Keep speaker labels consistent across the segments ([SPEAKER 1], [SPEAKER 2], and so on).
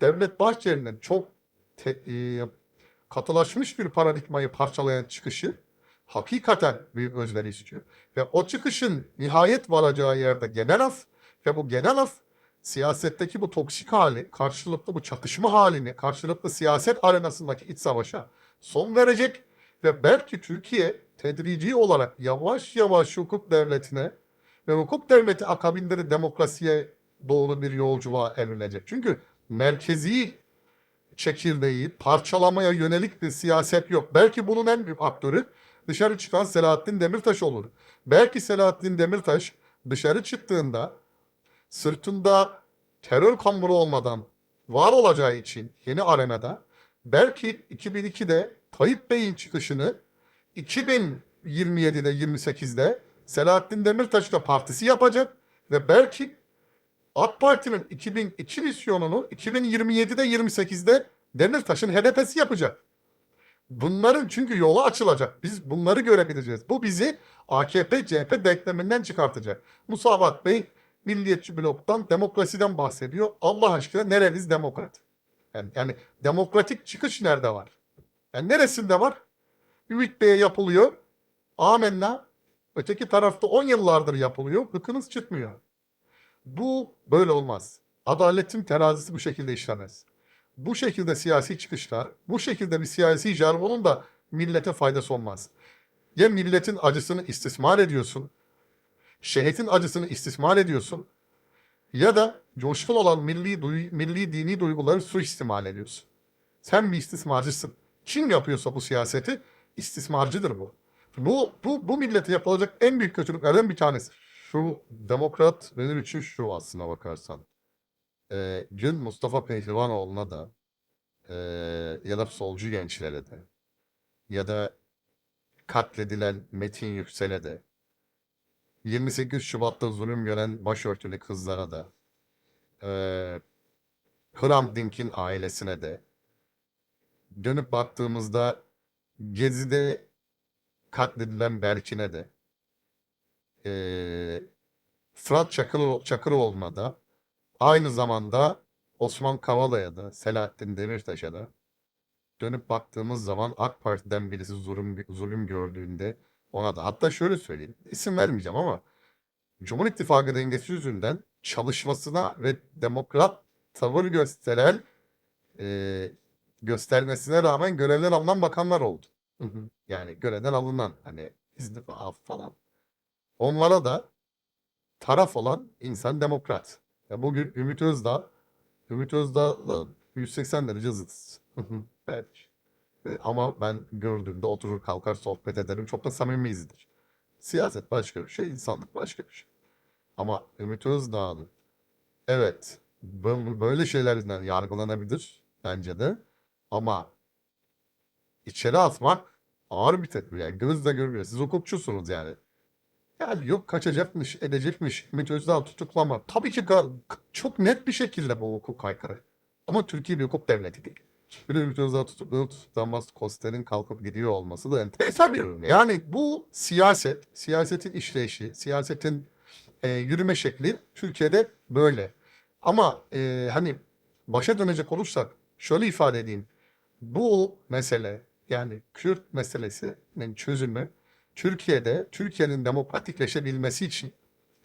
[SPEAKER 1] Devlet Bahçeli'nin çok te, e, katılaşmış bir paradigmayı parçalayan çıkışı hakikaten bir özveri istiyor. Ve o çıkışın nihayet varacağı yerde genel af ve bu genel af siyasetteki bu toksik hali, karşılıklı bu çatışma halini, karşılıklı siyaset arenasındaki iç savaşa son verecek ve belki Türkiye tedrici olarak yavaş yavaş hukuk devletine ve hukuk devleti akabinde de demokrasiye doğru bir yolculuğa evrilecek. Çünkü merkezi çekirdeği parçalamaya yönelik bir siyaset yok. Belki bunun en büyük aktörü dışarı çıkan Selahattin Demirtaş olur. Belki Selahattin Demirtaş dışarı çıktığında sırtında terör kamburu olmadan var olacağı için yeni arenada belki 2002'de Tayyip Bey'in çıkışını 2027'de 28'de Selahattin Demirtaş'la partisi yapacak ve belki AK Parti'nin 2002 misyonunu 2027'de 28'de Demirtaş'ın HDP'si yapacak. Bunların çünkü yolu açılacak. Biz bunları görebileceğiz. Bu bizi AKP CHP denkleminden çıkartacak. Musavat Bey milliyetçi bloktan, demokrasiden bahsediyor. Allah aşkına nereniz demokrat? Yani, yani demokratik çıkış nerede var? Yani neresinde var? Ümit Bey'e yapılıyor. Amenna. Öteki tarafta 10 yıllardır yapılıyor. Hıkınız çıkmıyor. Bu böyle olmaz. Adaletin terazisi bu şekilde işlemez. Bu şekilde siyasi çıkışlar, bu şekilde bir siyasi jargonun da millete faydası olmaz. Ya milletin acısını istismar ediyorsun, şehitin acısını istismar ediyorsun ya da coşkun olan milli, duy- milli dini duyguları suistimal ediyorsun. Sen bir istismarcısın. Kim yapıyorsa bu siyaseti istismarcıdır bu. Bu, bu, bu millete yapılacak en büyük kötülüklerden bir tanesi. Şu demokrat benim için şu aslına bakarsan. Ee, dün Mustafa Pehlivanoğlu'na da ee, ya da solcu gençlere de ya da katledilen Metin Yüksel'e de 28 Şubat'ta zulüm gören başörtülü kızlara da ee, Hrant Dink'in ailesine de dönüp baktığımızda Gezi'de katledilen Berkin'e de ee, Fırat Çakır, Çakıroğlu'na da aynı zamanda Osman Kavala'ya da Selahattin Demirtaş'a da dönüp baktığımız zaman AK Parti'den birisi zulüm, zulüm gördüğünde ona da hatta şöyle söyleyeyim isim vermeyeceğim ama Cumhur İttifakı dengesi yüzünden çalışmasına ve demokrat tavır gösteren e, göstermesine rağmen görevden alınan bakanlar oldu. Yani görevden alınan hani istifa falan. Onlara da taraf olan insan demokrat. Ya bugün Ümit Özdağ, Ümit Özdağ'la 180 derece zıtız. evet. Ama ben gördüğümde oturur kalkar sohbet ederim. Çok da samimiyizdir. Siyaset başka bir şey, insanlık başka bir şey. Ama Ümit Özdağ'ın evet böyle şeylerden yargılanabilir bence de. Ama içeri atmak ağır bir tedbir. Yani gözle görülüyor. Siz hukukçusunuz yani. Yani yok kaçacakmış, edecekmiş. Ümit Özdağ tutuklama. Tabii ki çok net bir şekilde bu hukuk aykırı. Ama Türkiye bir hukuk devleti değil. Bir de Ümit Özdağ tutuklanıp tutuklanmaz Koster'in kalkıp gidiyor olması da enteresan bir ürün. Yani bu siyaset, siyasetin işleyişi, siyasetin e, yürüme şekli Türkiye'de böyle. Ama e, hani başa dönecek olursak şöyle ifade edeyim. Bu mesele yani Kürt meselesinin çözümü Türkiye'de Türkiye'nin demokratikleşebilmesi için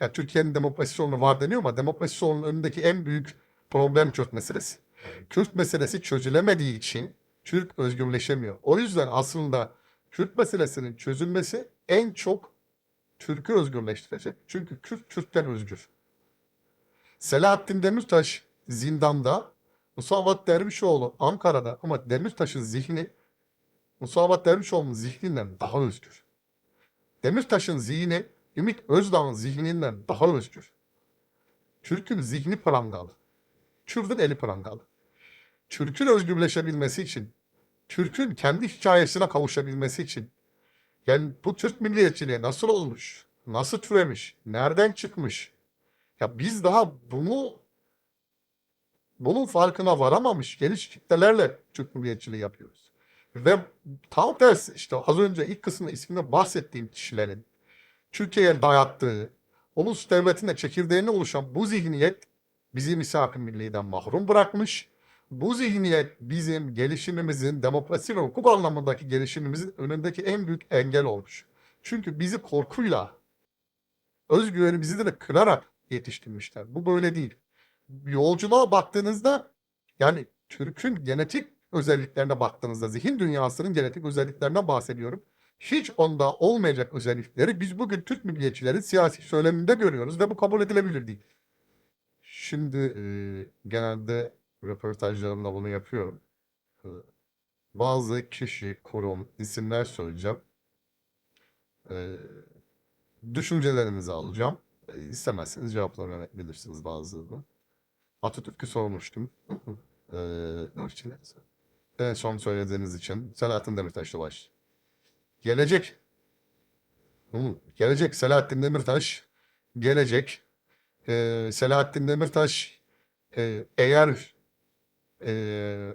[SPEAKER 1] ya Türkiye'nin demokrasi sorunu var deniyor ama demokrasi sorunun önündeki en büyük problem Kürt meselesi. Kürt meselesi çözülemediği için Türk özgürleşemiyor. O yüzden aslında Kürt meselesinin çözülmesi en çok Türk'ü özgürleştirecek. Çünkü Kürt Türk'ten özgür. Selahattin Demirtaş zindanda, Musavat Dervişoğlu Ankara'da ama Demirtaş'ın zihni Musavat Dervişoğlu'nun zihninden daha özgür. Demirtaş'ın zihni Ümit Özdağ'ın zihninden daha özgür. Türk'ün zihni prangalı. Kürt'ün eli prangalı. Türk'ün özgürleşebilmesi için, Türk'ün kendi hikayesine kavuşabilmesi için, yani bu Türk milliyetçiliği nasıl olmuş, nasıl türemiş, nereden çıkmış? Ya biz daha bunu bunun farkına varamamış geniş kitlelerle Türk milliyetçiliği yapıyoruz. Ve tam tersi işte az önce ilk kısmında isminde bahsettiğim kişilerin Türkiye'ye dayattığı, ulus devletinde çekirdeğine oluşan bu zihniyet bizi misak-ı milliden mahrum bırakmış. bu zihniyet bizim gelişimimizin, demokrasi ve hukuk anlamındaki gelişimimizin önündeki en büyük engel olmuş. Çünkü bizi korkuyla, özgüvenimizi de kırarak yetiştirmişler. Bu böyle değil. Yolculuğa baktığınızda yani Türk'ün genetik özelliklerine baktığınızda zihin dünyasının genetik özelliklerinden bahsediyorum. Hiç onda olmayacak özellikleri biz bugün Türk milliyetçilerin siyasi söyleminde görüyoruz ve bu kabul edilebilir değil. Şimdi e, genelde röportajlarımda bunu yapıyorum. E, bazı kişi, kurum, isimler söyleyeceğim. E, düşüncelerinizi alacağım. E, istemezseniz cevaplar verebilirsiniz bazılarını. Atatürk'ü sormuştum. e, en son söylediğiniz için Selahattin Demirtaş'la baş. Gelecek. Gelecek Selahattin Demirtaş. Gelecek. Ee, Selahattin Demirtaş e, eğer e,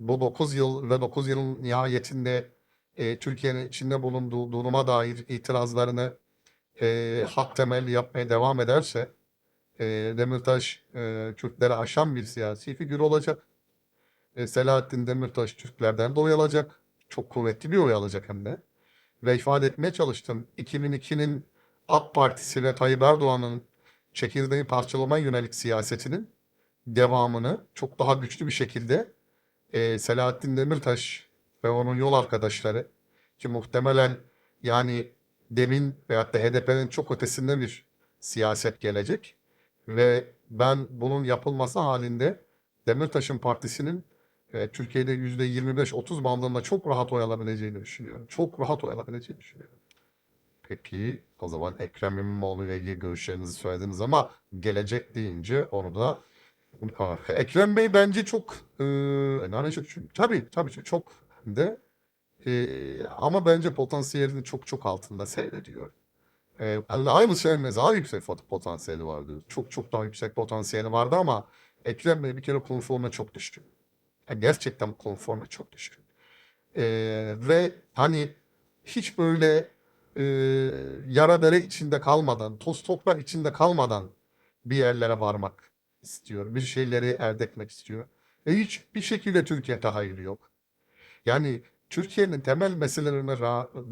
[SPEAKER 1] bu 9 yıl ve 9 yılın nihayetinde e, Türkiye'nin içinde bulunduğu duruma dair itirazlarını e, hak temelli yapmaya devam ederse e, Demirtaş e, Türkleri aşan bir siyasi figür olacak. E, Selahattin Demirtaş Türklerden de oy alacak. Çok kuvvetli bir oy alacak hem de. Ve ifade etmeye çalıştım. 2002'nin AK Partisi ve Tayyip Erdoğan'ın çekirdeği parçalamaya yönelik siyasetinin devamını çok daha güçlü bir şekilde e, Selahattin Demirtaş ve onun yol arkadaşları ki muhtemelen yani demin veyahut da HDP'nin çok ötesinde bir siyaset gelecek ve ben bunun yapılması halinde Demirtaş'ın partisinin e, Türkiye'de %25-30 bandında çok rahat oy alabileceğini düşünüyorum. Çok rahat oy alabileceğini düşünüyorum. Peki o zaman Ekrem İmamoğlu ile ilgili görüşlerinizi söylediniz ama gelecek deyince onu da Ha, Ekrem Bey bence çok e, yani çok, tabii tabii çok- de e, ama bence potansiyelinin çok çok altında seyrediyor. E, yani aynı sevmez daha yüksek potansiyeli vardı. Çok çok daha yüksek potansiyeli vardı ama Ekrem Bey bir kere konforma çok düştü. Gerçekten konforma çok düştü. E, ve hani hiç böyle e, yara dere içinde kalmadan, toz toprak içinde kalmadan bir yerlere varmak istiyor. Bir şeyleri elde etmek istiyor. E hiçbir şekilde Türkiye tahayyülü yok. Yani Türkiye'nin temel meselelerine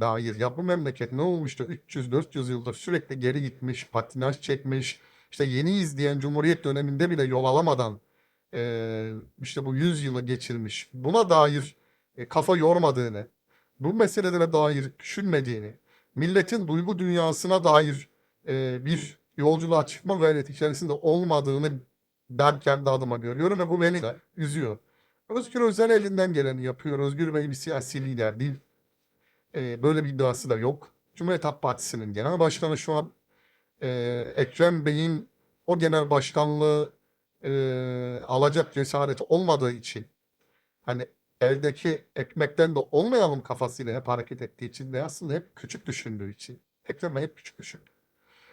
[SPEAKER 1] dair ya bu memleket ne olmuştu 300-400 yıldır sürekli geri gitmiş, patinaj çekmiş, işte yeni izleyen Cumhuriyet döneminde bile yol alamadan e, işte bu 100 yılı geçirmiş. Buna dair e, kafa yormadığını, bu meselelere dair düşünmediğini, milletin duygu dünyasına dair e, bir yolculuğa çıkma gayreti içerisinde olmadığını ben kendi adıma görüyorum ve bu beni üzüyor. Özgür Özel elinden geleni yapıyor. Özgür Bey bir siyasi lider değil. E, böyle bir iddiası da yok. Cumhuriyet Halk Partisi'nin genel başkanı şu an. E, Ekrem Bey'in o genel başkanlığı e, alacak cesareti olmadığı için hani eldeki ekmekten de olmayalım kafasıyla hep hareket ettiği için de aslında hep küçük düşündüğü için. Ekrem hep küçük düşündü.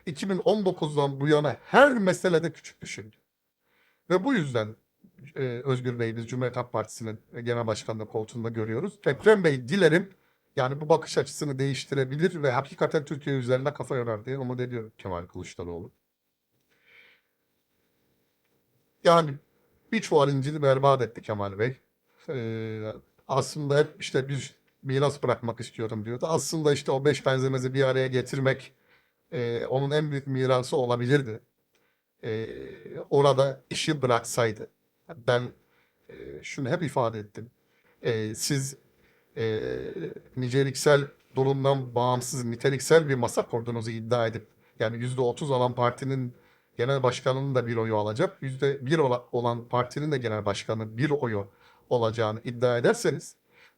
[SPEAKER 1] 2019'dan bu yana her meselede küçük düşündü. Ve bu yüzden e, Özgür Bey biz Cumhuriyet Halk Partisi'nin genel başkanlığı koltuğunda görüyoruz. Ekrem Bey dilerim yani bu bakış açısını değiştirebilir ve hakikaten Türkiye üzerine kafa yorar diye umut ediyorum Kemal Kılıçdaroğlu. Yani bir çuval incini berbat etti Kemal Bey. Ee, aslında hep işte bir miras bırakmak istiyorum diyordu. Aslında işte o beş benzemezi bir araya getirmek e, onun en büyük mirası olabilirdi. E, orada işi bıraksaydı. Ben e, şunu hep ifade ettim. E, siz e, niceliksel durumdan bağımsız niteliksel bir masa kurduğunuzu iddia edip yani yüzde otuz olan partinin genel başkanının da bir oyu alacak. Yüzde bir ola- olan partinin de genel başkanı bir oyu olacağını iddia ederseniz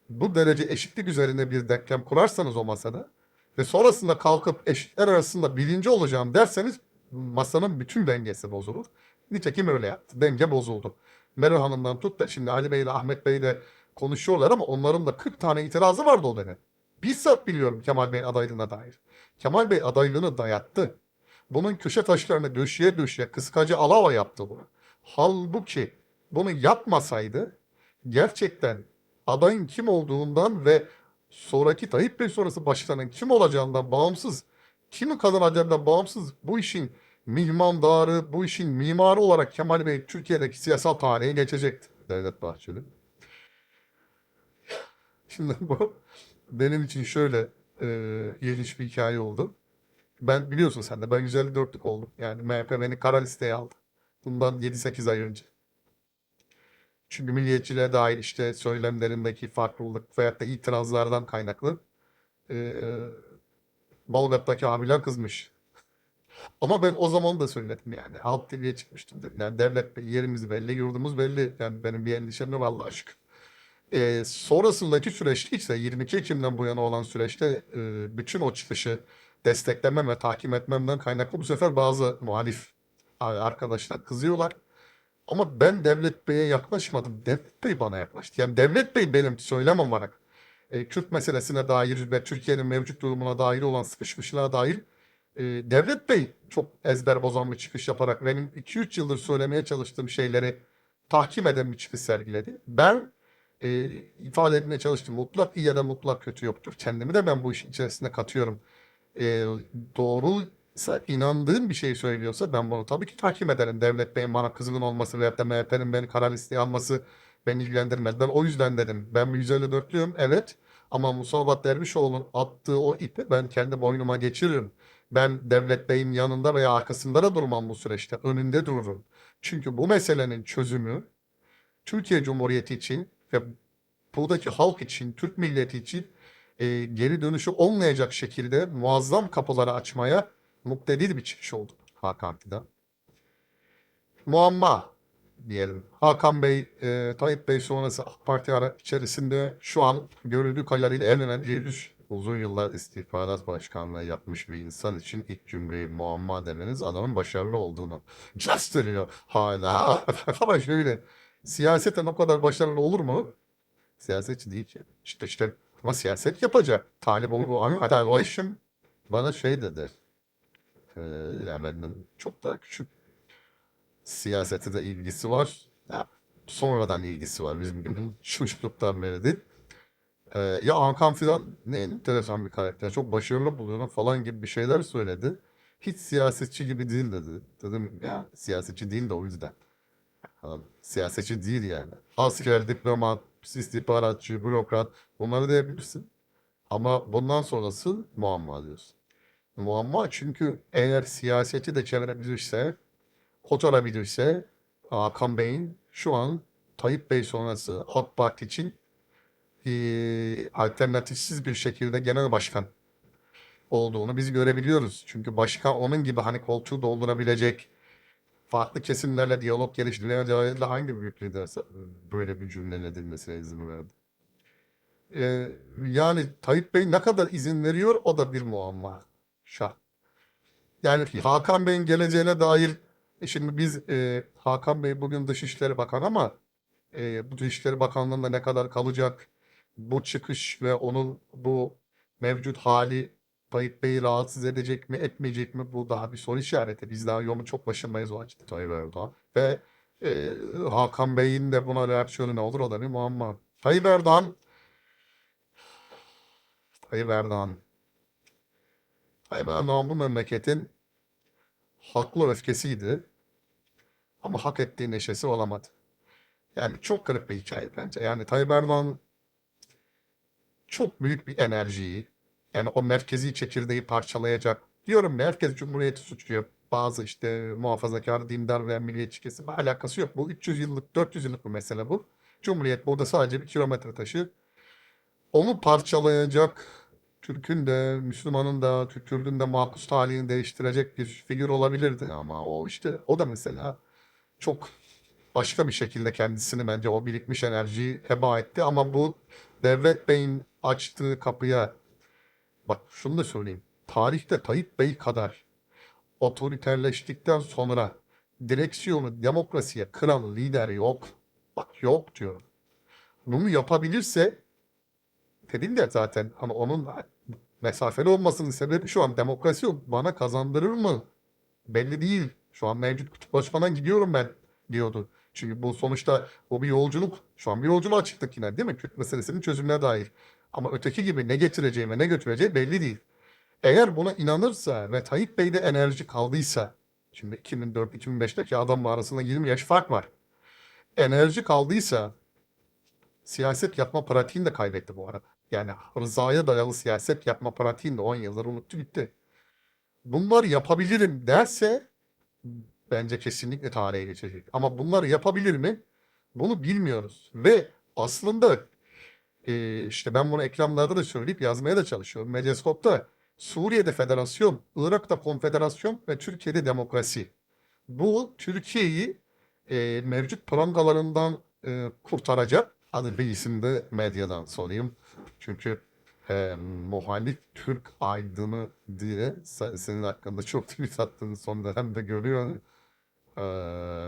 [SPEAKER 1] bu derece eşitlik üzerine bir denklem kurarsanız o masada ve sonrasında kalkıp eşitler arasında birinci olacağım derseniz masanın bütün dengesi bozulur. Nitekim öyle yaptı. Denge bozuldu. Meral Hanım'dan tut da şimdi Ali Bey ile Ahmet Bey de konuşuyorlar ama onların da 40 tane itirazı vardı o dönem. Bizzat biliyorum Kemal Bey'in adaylığına dair. Kemal Bey adaylığını dayattı. Bunun köşe taşlarını döşeye döşeye kıskacı alava yaptı bunu. Halbuki bunu yapmasaydı gerçekten adayın kim olduğundan ve sonraki Tayyip Bey sonrası başkanın kim olacağından bağımsız, kimi kazanacağından bağımsız bu işin mihmandarı, bu işin mimarı olarak Kemal Bey Türkiye'deki siyasal tarihe geçecekti Devlet Bahçeli. Şimdi bu benim için şöyle e, ilginç bir hikaye oldu. Ben biliyorsun sen de ben 154'lük oldum. Yani MHP beni kara listeye aldı. Bundan 7-8 ay önce. Çünkü milliyetçiliğe dair işte söylemlerindeki farklılık veyahut da itirazlardan kaynaklı e, e, Balgat'taki abiler kızmış. Ama ben o zaman da söyledim yani. Halk TV'ye çıkmıştım dedim. Yani devlet yerimiz belli, yurdumuz belli. Yani benim bir endişem yok Allah'a şükür. Ee, sonrasındaki süreçte ise 22 Ekim'den bu yana olan süreçte e, bütün o çıkışı desteklemem ve takip etmemden kaynaklı bu sefer bazı muhalif arkadaşlar kızıyorlar. Ama ben Devlet Bey'e yaklaşmadım. Devlet Bey bana yaklaştı. Yani Devlet Bey benim söylemem olarak e, Kürt meselesine dair ve Türkiye'nin mevcut durumuna dair olan sıkışmışlığa dair e, Devlet Bey çok ezber bozan bir çıkış yaparak benim 2-3 yıldır söylemeye çalıştığım şeyleri tahkim eden bir çıkış sergiledi. Ben e, ifade etmeye çalıştım. Mutlak iyi ya da mutlak kötü yoktur. Kendimi de ben bu işin içerisine katıyorum. E, doğruysa inandığım bir şey söylüyorsa ben bunu tabii ki takip ederim. Devlet Bey'in bana kızgın olması veyahut da MHP'nin beni kara listeye alması beni ilgilendirmez. Ben o yüzden dedim. Ben 154'lüyüm evet. Ama Musavat Dervişoğlu'nun attığı o ipi ben kendi boynuma geçiririm. Ben Devlet Bey'in yanında veya arkasında da durmam bu süreçte. Önünde dururum. Çünkü bu meselenin çözümü Türkiye Cumhuriyeti için ve buradaki halk için, Türk milleti için e, geri dönüşü olmayacak şekilde muazzam kapıları açmaya muktedir bir çıkış oldu Hakan Fidan. Muamma diyelim. Hakan Bey, e, Tayyip Bey sonrası AK Parti ara içerisinde şu an görüldüğü kadarıyla en önemli yürüyüş uzun yıllar istihbarat başkanlığı yapmış bir insan için ilk cümleyi muamma demeniz adamın başarılı olduğunu gösteriyor hala. Ama şöyle siyaseten o kadar başarılı olur mu? Siyasetçi değil. İşte işte ama siyaset yapacak. Talip bu ama hatta o işim bana şey dedi. Ee, yani benden çok daha küçük siyasete de ilgisi var. Ya, sonradan ilgisi var. Bizim gibi çocukluktan beri değil. Ee, ya Hakan Fidan ne enteresan bir karakter. Çok başarılı buluyorum falan gibi bir şeyler söyledi. Hiç siyasetçi gibi değil dedi. Dedim ya siyasetçi değil de o yüzden. Siyasetçi değil yani. Asker, diplomat, istihbaratçı, bürokrat bunları diyebilirsin. Ama bundan sonrası muamma diyorsun. Muamma çünkü eğer siyaseti de çevirebilirse, kotarabilirse Hakan Bey'in şu an Tayyip Bey sonrası AK Parti için eee, alternatifsiz bir şekilde genel başkan olduğunu biz görebiliyoruz. Çünkü başkan onun gibi hani koltuğu doldurabilecek farklı kesimlerle diyalog de hangi büyük lider böyle bir cümlenin edilmesine izin verdi? Ee, yani Tayyip Bey ne kadar izin veriyor o da bir muamma. Şah. Yani Hakan Bey'in geleceğine dair e şimdi biz e, Hakan Bey bugün Dışişleri Bakanı ama e, bu Dışişleri Bakanlığı'nda ne kadar kalacak? Bu çıkış ve onun bu mevcut hali Tayyip Bey'i rahatsız edecek mi, etmeyecek mi? Bu daha bir soru işareti. Biz daha yolun çok başındayız o açıdan Tayyip Erdoğan. Ve e, Hakan Bey'in de buna reaksiyonu ne olur o da bir muamma. Tayyip Erdoğan Tayyip Erdoğan Tayyip Erdoğan bu memleketin haklı öfkesiydi. Ama hak ettiği neşesi olamadı. Yani çok garip bir hikaye bence. Yani Tayyip Erdoğan çok büyük bir enerjiyi, yani o merkezi çekirdeği parçalayacak. Diyorum merkez cumhuriyeti suçluyor. Bazı işte muhafazakar, dindar ve milliyetçi kesim alakası yok. Bu 300 yıllık, 400 yıllık bir mesele bu. Cumhuriyet burada sadece bir kilometre taşı. Onu parçalayacak Türk'ün de, Müslüman'ın da, Türk Kürdün de makus talihini değiştirecek bir figür olabilirdi. Ama o işte, o da mesela çok başka bir şekilde kendisini bence o birikmiş enerjiyi heba etti. Ama bu Devlet Bey'in açtığı kapıya Bak şunu da söyleyeyim. Tarihte Tayyip Bey kadar otoriterleştikten sonra direksiyonu demokrasiye kıran lider yok. Bak yok diyorum. Bunu yapabilirse dedim de zaten hani onun mesafeli olmasının sebebi şu an demokrasi bana kazandırır mı? Belli değil. Şu an mevcut kutup başkanına gidiyorum ben diyordu. Çünkü bu sonuçta o bir yolculuk. Şu an bir yolculuğa çıktık yine değil mi? Kürt meselesinin çözümüne dair. Ama öteki gibi ne getireceği ve ne götüreceği belli değil. Eğer buna inanırsa ve Tayyip Bey'de enerji kaldıysa Şimdi 2004-2005'teki adamla arasında 20 yaş fark var. Enerji kaldıysa siyaset yapma pratiğini de kaybetti bu arada. Yani rızaya dayalı siyaset yapma pratiğini de 10 yıldır unuttu gitti. Bunları yapabilirim derse bence kesinlikle tarihe geçecek. Ama bunları yapabilir mi? Bunu bilmiyoruz. Ve aslında e, işte ben bunu ekranlarda da söyleyip yazmaya da çalışıyorum. Medyaskop'ta Suriye'de federasyon, Irak'ta konfederasyon ve Türkiye'de demokrasi. Bu Türkiye'yi e, mevcut prangalarından e, kurtaracak. Hadi bir isim de medyadan sorayım. Çünkü e, muhalif Türk aydını diye se- senin hakkında çok tweet attığını son dönemde görüyorum. E,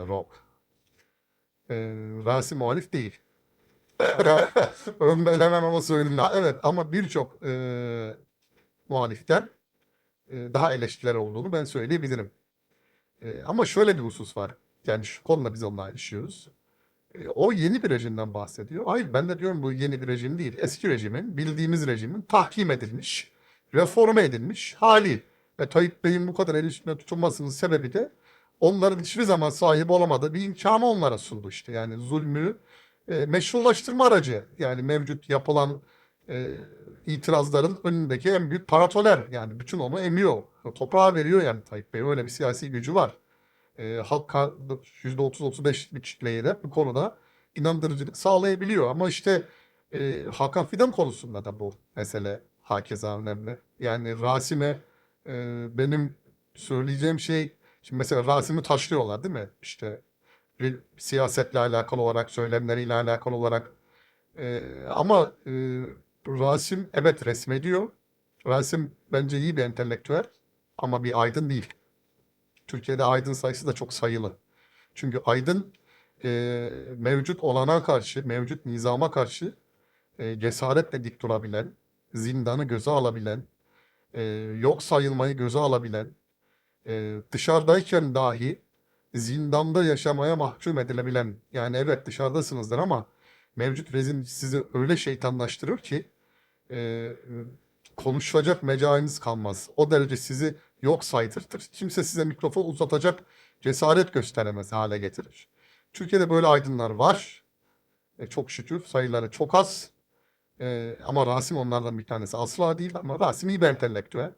[SPEAKER 1] Rob. E, Rasim muhalif değil. Ben hemen ama söyleyeyim. Evet ama birçok e, muhaliften e, daha eleştiriler olduğunu ben söyleyebilirim. E, ama şöyle bir husus var. Yani şu konuda biz onunla ayrışıyoruz. E, o yeni bir rejimden bahsediyor. Hayır ben de diyorum bu yeni bir rejim değil. Eski rejimin, bildiğimiz rejimin tahkim edilmiş, reforme edilmiş hali. Ve Tayyip Bey'in bu kadar el üstünde tutulmasının sebebi de onların hiçbir zaman sahip olamadığı bir imkanı onlara sundu işte. Yani zulmü e, meşrulaştırma aracı. Yani mevcut yapılan e, itirazların önündeki en büyük paratoner. Yani bütün onu emiyor. Toprağa veriyor yani Tayyip Bey. Öyle bir siyasi gücü var. E, halka %30-35 bir kitleye bu konuda inandırıcılık sağlayabiliyor. Ama işte e, Hakan Fidan konusunda da bu mesele hakeza önemli. Yani Rasim'e e, benim söyleyeceğim şey şimdi mesela Rasim'i taşlıyorlar değil mi? İşte siyasetle alakalı olarak, söylemleriyle alakalı olarak. E, ama e, Rasim evet resmediyor. Rasim bence iyi bir entelektüel ama bir aydın değil. Türkiye'de aydın sayısı da çok sayılı. Çünkü aydın e, mevcut olana karşı, mevcut nizama karşı e, cesaretle dik durabilen, zindanı göze alabilen, e, yok sayılmayı göze alabilen, e, dışarıdayken dahi zindanda yaşamaya mahkum edilebilen, yani evet dışarıdasınızdır ama mevcut rejim sizi öyle şeytanlaştırır ki e, konuşacak mecaliniz kalmaz. O derece sizi yok saydırtır. Kimse size mikrofon uzatacak cesaret gösteremez hale getirir. Türkiye'de böyle aydınlar var. E, çok şükür sayıları çok az. E, ama Rasim onlardan bir tanesi. Asla değil ama Rasim iyi bir entelektüel.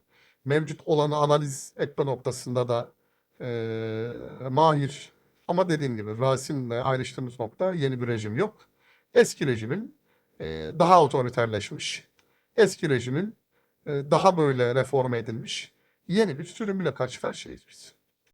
[SPEAKER 1] Mevcut olanı analiz etme noktasında da e, mahir. Ama dediğim gibi Rasim'le ayrıştığımız nokta yeni bir rejim yok. Eski rejimin e, daha otoriterleşmiş. Eski rejimin e, daha böyle reforme edilmiş. Yeni bir sürümüyle karşı karşıyayız biz.